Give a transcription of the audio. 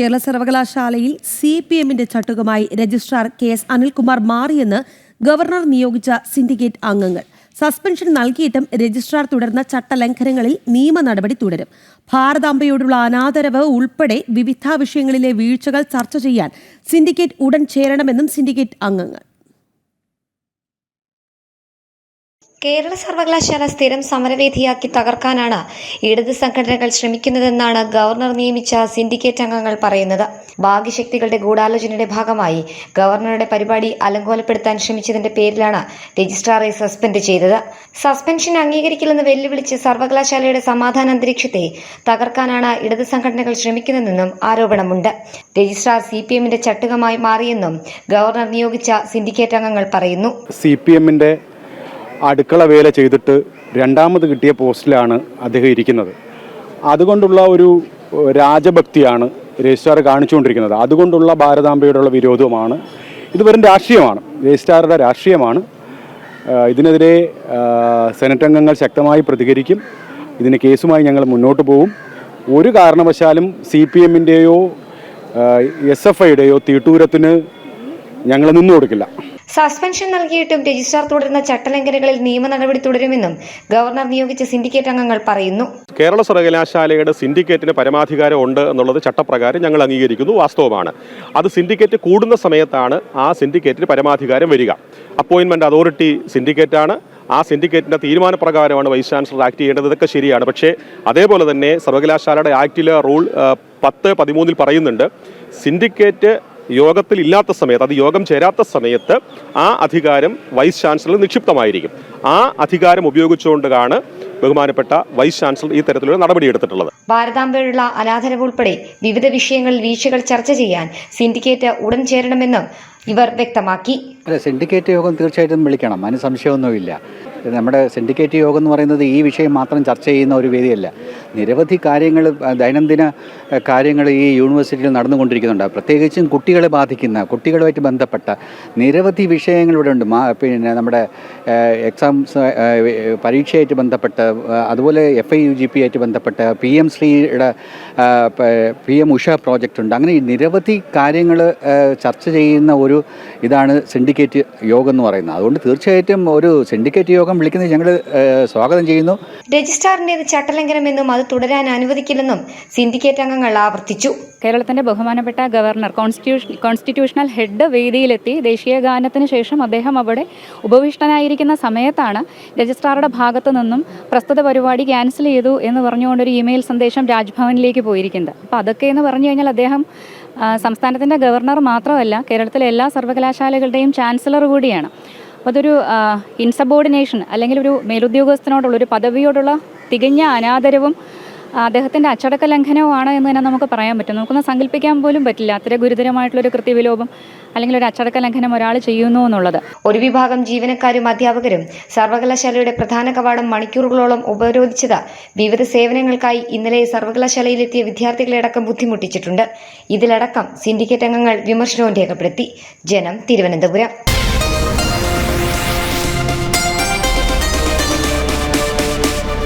കേരള സർവകലാശാലയിൽ C P എമ്മിന്റെ ചട്ടുകമായി രജിസ്ട്രാർ കെ എസ് അനിൽകുമാർ മാറിയെന്ന് ഗവർണർ നിയോഗിച്ച സിൻഡിക്കേറ്റ് അംഗങ്ങൾ. സസ്പെൻഷൻ നൽകിയിട്ടും രജിസ്ട്രാർ തുടർന്ന ചട്ടലംഘനങ്ങളിൽ നിയമ നടപടി തുടരും. ഭാരതാംബയോടുള്ള അനാദരവ് ഉൾപ്പെടെ വിവിധ വിഷയങ്ങളിലെ വീഴ്ചകൾ ചർച്ച ചെയ്യാൻ സിൻഡിക്കേറ്റ് ഉടൻ ചേരണമെന്നും സിൻഡിക്കേറ്റ് അംഗങ്ങൾ. കേരള സർവകലാശാല സ്ഥിരം സമരവേദിയാക്കി തകർക്കാനാണ് ഇടത് സംഘടനകൾ ശ്രമിക്കുന്നതെന്നാണ് ഗവർണർ നിയമിച്ച സിൻഡിക്കേറ്റ് അംഗങ്ങൾ പറയുന്നത്. ഭാഗ്യശക്തികളുടെ ഗൂഢാലോചനയുടെ ഭാഗമായി ഗവർണറുടെ പരിപാടി അലങ്കോലപ്പെടുത്താൻ ശ്രമിച്ചതിന്റെ പേരിലാണ് രജിസ്ട്രാറെ സസ്പെൻഡ് ചെയ്തത്. സസ്പെൻഷൻ അംഗീകരിക്കില്ലെന്ന് വെല്ലുവിളിച്ച് സർവകലാശാലയുടെ സമാധാന അന്തരീക്ഷത്തെ തകർക്കാനാണ് ഇടത് സംഘടനകൾ ശ്രമിക്കുന്നതെന്നും ആരോപണമുണ്ട്. രജിസ്ട്രാർ സി പി എമ്മിന്റെ ചട്ടുകമായി മാറിയെന്നും ഗവർണർ നിയോഗിച്ച സിൻഡിക്കേറ്റ് അംഗങ്ങൾ പറയുന്നു. സി പി എമ്മിന്റെ അടുക്കള വേല ചെയ്തിട്ട് രണ്ടാമത് കിട്ടിയ പോസ്റ്റിലാണ് അദ്ദേഹം ഇരിക്കുന്നത്. അതുകൊണ്ടുള്ള ഒരു രാജഭക്തിയാണ് രജിസ്ട്രാർ കാണിച്ചുകൊണ്ടിരിക്കുന്നത്. അതുകൊണ്ടുള്ള ഭാരതാംബയോടുള്ള വിരോധവുമാണ്. ഇത് വെറും രാഷ്ട്രീയമാണ്. രജിസ്ട്രാറുടെ രാഷ്ട്രീയമാണ്. ഇതിനെതിരെ സെനറ്റ് അംഗങ്ങൾ ശക്തമായി പ്രതികരിക്കും. ഇതിന് കേസുമായി ഞങ്ങൾ മുന്നോട്ട് പോകും ഒരു കാരണവശാലും സി പി എമ്മിന്റെയോ എസ് എഫ് ഐയുടെയോ തീട്ടൂരത്തിന് ഞങ്ങൾ നിന്നു കൊടുക്കില്ല. സസ്പെൻഷൻ നൽകിയിട്ടും രജിസ്ട്രാർ തുടരുന്ന ചട്ടലംഘനങ്ങളിൽ നിയമ നടപടി തുടരുമെന്നും ഗവർണർ നിയോഗിച്ച സിൻഡിക്കേറ്റ് അംഗങ്ങൾ പറയുന്നു. കേരള സർവകലാശാലയുടെ സിൻഡിക്കേറ്റിന് പരമാധികാരം ഉണ്ട് എന്നുള്ളത് ചട്ടപ്രകാരം ഞങ്ങൾ അംഗീകരിക്കുന്നു വാസ്തവമാണ്. അത് സിൻഡിക്കേറ്റ് കൂടുന്ന സമയത്താണ് ആ സിൻഡിക്കേറ്റിന് പരമാധികാരം വരിക. അപ്പോയിൻമെന്റ് അതോറിറ്റി സിൻഡിക്കേറ്റാണ്. ആ സിൻഡിക്കേറ്റിന്റെ തീരുമാനപ്രകാരമാണ് വൈസ് ചാൻസലർ ആക്ട് ചെയ്യേണ്ടത്. ഇതൊക്കെ ശരിയാണ്. പക്ഷേ അതേപോലെ തന്നെ സർവകലാശാലയുടെ ആക്ടിലെ റൂൾ പത്ത് പതിമൂന്നിൽ പറയുന്നുണ്ട് സിൻഡിക്കേറ്റ് യോഗത്തിൽ ഇല്ലാത്ത സമയത്ത് അത് യോഗം ചേരാത്ത സമയത്ത് ആ അധികാരം വൈസ് ചാൻസലർ നിക്ഷിപ്തമായിരിക്കും. ആ അധികാരം ഉപയോഗിച്ചുകൊണ്ടാണ് ബഹുമാനപ്പെട്ട വൈസ് ചാൻസലർ ഈ തരത്തിലുള്ള നടപടിയെടുത്തിട്ടുള്ളത്. ഭാരതാംബയുള്ള അനാഥനവുൾപ്പെടെ വിവിധ വിഷയങ്ങളിൽ വീഴ്ചകൾ ചർച്ച ചെയ്യാൻ സിൻഡിക്കേറ്റ് ഉടൻ ചേരണമെന്നും ഇവർ വ്യക്തമാക്കി. അല്ല സിൻഡിക്കേറ്റ് യോഗം തീർച്ചയായിട്ടും വിളിക്കണം. അതിന് സംശയമൊന്നുമില്ല. നമ്മുടെ സിൻഡിക്കേറ്റ് യോഗം എന്ന് പറയുന്നത് ഈ വിഷയം മാത്രം ചർച്ച ചെയ്യുന്ന ഒരു വേദിയല്ല. നിരവധി കാര്യങ്ങൾ ദൈനംദിന കാര്യങ്ങൾ ഈ യൂണിവേഴ്സിറ്റിയിൽ നടന്നുകൊണ്ടിരിക്കുന്നുണ്ട്. പ്രത്യേകിച്ചും കുട്ടികളെ ബാധിക്കുന്ന കുട്ടികളുമായിട്ട് ബന്ധപ്പെട്ട നിരവധി വിഷയങ്ങൾ ഇവിടെ ഉണ്ട്. പിന്നെ നമ്മുടെ എക്സാംസ് പരീക്ഷയായിട്ട് ബന്ധപ്പെട്ട് അതുപോലെ F I U G P ആയിട്ട് ബന്ധപ്പെട്ട് പി എം ശ്രീയുടെ പി എം ഉഷ പ്രോജക്റ്റ് ഉണ്ട്. അങ്ങനെ നിരവധി കാര്യങ്ങൾ ചർച്ച ചെയ്യുന്ന ഒരു ഇതാണ് സിൻഡിക്കേറ്റ് യോഗം എന്ന് പറയുന്നത്. അതുകൊണ്ട് തീർച്ചയായിട്ടും ഒരു സിൻഡിക്കേറ്റ് യോഗം വിളിക്കുന്നത് ഞങ്ങൾ സ്വാഗതം ചെയ്യുന്നു. രജിസ്ട്രാറിന്റേത് ചട്ടലംഘനമെന്നും അത് തുടരാൻ അനുവദിക്കില്ലെന്നും സിൻഡിക്കേറ്റ് അംഗങ്ങൾ ആവർത്തിച്ചു. കേരളത്തിന്റെ ബഹുമാനപ്പെട്ട ഗവർണർ കോൺസ്റ്റിറ്റ്യൂഷൻ കോൺസ്റ്റിറ്റ്യൂഷണൽ ഹെഡ് വേദിയിലെത്തി ദേശീയ ഗാനത്തിന് ശേഷം അദ്ദേഹം അവിടെ ഉപവിഷ്ടനായിരിക്കുന്ന സമയത്താണ് രജിസ്ട്രാറുടെ ഭാഗത്തു നിന്നും പ്രസ്തുത പരിപാടി ക്യാൻസൽ ചെയ്തു എന്ന് പറഞ്ഞുകൊണ്ടൊരു ഇമെയിൽ സന്ദേശം രാജ്ഭവനിലേക്ക് പോയിരിക്കുന്നത്. അപ്പോൾ അതൊക്കെ എന്ന് പറഞ്ഞു കഴിഞ്ഞാൽ അദ്ദേഹം സംസ്ഥാനത്തിന്റെ ഗവർണർ മാത്രമല്ല കേരളത്തിലെ എല്ലാ സർവകലാശാലകളുടെയും ചാൻസലർ കൂടിയാണ്. അപ്പോൾ അതൊരു ഇൻസബോർഡിനേഷൻ അല്ലെങ്കിൽ ഒരു മേലുദ്യോഗസ്ഥനോടുള്ള ഒരു പദവിയോടുള്ള തികഞ്ഞ അനാദരവും അദ്ദേഹത്തിന്റെ അച്ചടക്ക ലംഘനവുമാണ് എന്ന് തന്നെ നമുക്ക് പറയാൻ പറ്റും. നമുക്കൊന്ന് സങ്കല്പിക്കാൻ പോലും പറ്റില്ല. അത്ര ഗുരുതരമായിട്ടുള്ളൊരു കൃത്യവിലോപം അല്ലെങ്കിൽ ഒരു അച്ചടക്ക ലംഘനം ഒരാൾ ചെയ്യുന്നു എന്നുള്ളത്. ഒരു വിഭാഗം ജീവനക്കാരും അധ്യാപകരും സർവകലാശാലയുടെ പ്രധാന കവാടം മണിക്കൂറുകളോളം ഉപരോധിച്ചത് വിവിധ സേവനങ്ങൾക്കായി ഇന്നലെ സർവകലാശാലയിലെത്തിയ വിദ്യാർത്ഥികളെ അടക്കം ബുദ്ധിമുട്ടിച്ചിട്ടുണ്ട്. ഇതിലടക്കം സിൻഡിക്കേറ്റ് അംഗങ്ങൾ വിമർശനവും രേഖപ്പെടുത്തി. ജനം തിരുവനന്തപുരം.